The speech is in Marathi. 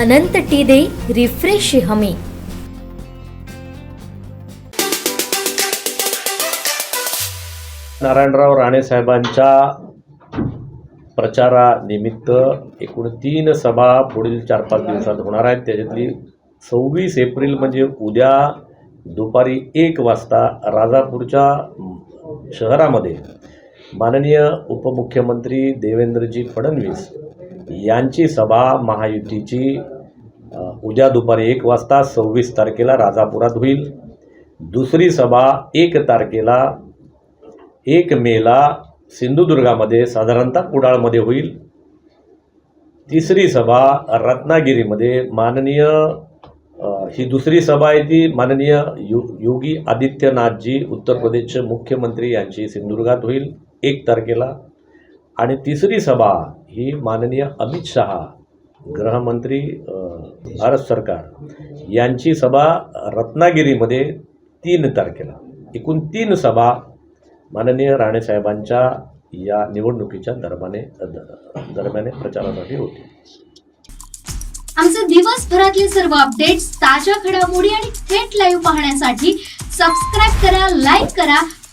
अनंत टी दे रिफ्रेश हमी. नारायणराव राणे साहेबांच्या प्रचारानिमित्त एकूण तीन सभा पुढील चार पाच दिवसात होणार आहेत. त्याच्यातली सव्वीस एप्रिल म्हणजे उद्या दुपारी एक वाजता राजापूरच्या शहरामध्ये माननीय उपमुख्यमंत्री देवेंद्रजी फडणवीस यांची सभा महायुतीची उद्या दुपारी एक वाजता सव्वीस तारखेला राजापुरात होईल. दुसरी सभा एक तारखेला एक मेला सिंधुदुर्गामध्ये साधारणतः कुडाळमध्ये होईल. तिसरी सभा रत्नागिरीमध्ये माननीय ही दुसरी सभा आहे ती माननीय यो योगी आदित्यनाथजी उत्तर प्रदेशचे मुख्यमंत्री यांची सिंधुदुर्गात होईल. एक तारखेला आणि तिसरी सभा ही माननीय अमित शहा गृहमंत्री भारत सरकार यांची सभा रत्नागिरीमध्ये तीन तारखेला. एकूण तीन सभा माननीय राणेसाहेबांच्या या निवडणुकीच्या दरम्याने दरम्याने प्रचारासाठी होती. आमचे दिवसभरातले सर्व अपडेट्स ताज्या घडामोडी आणि थेट लाईव्ह पाहण्यासाठी सबस्क्राईब करा लाईक करा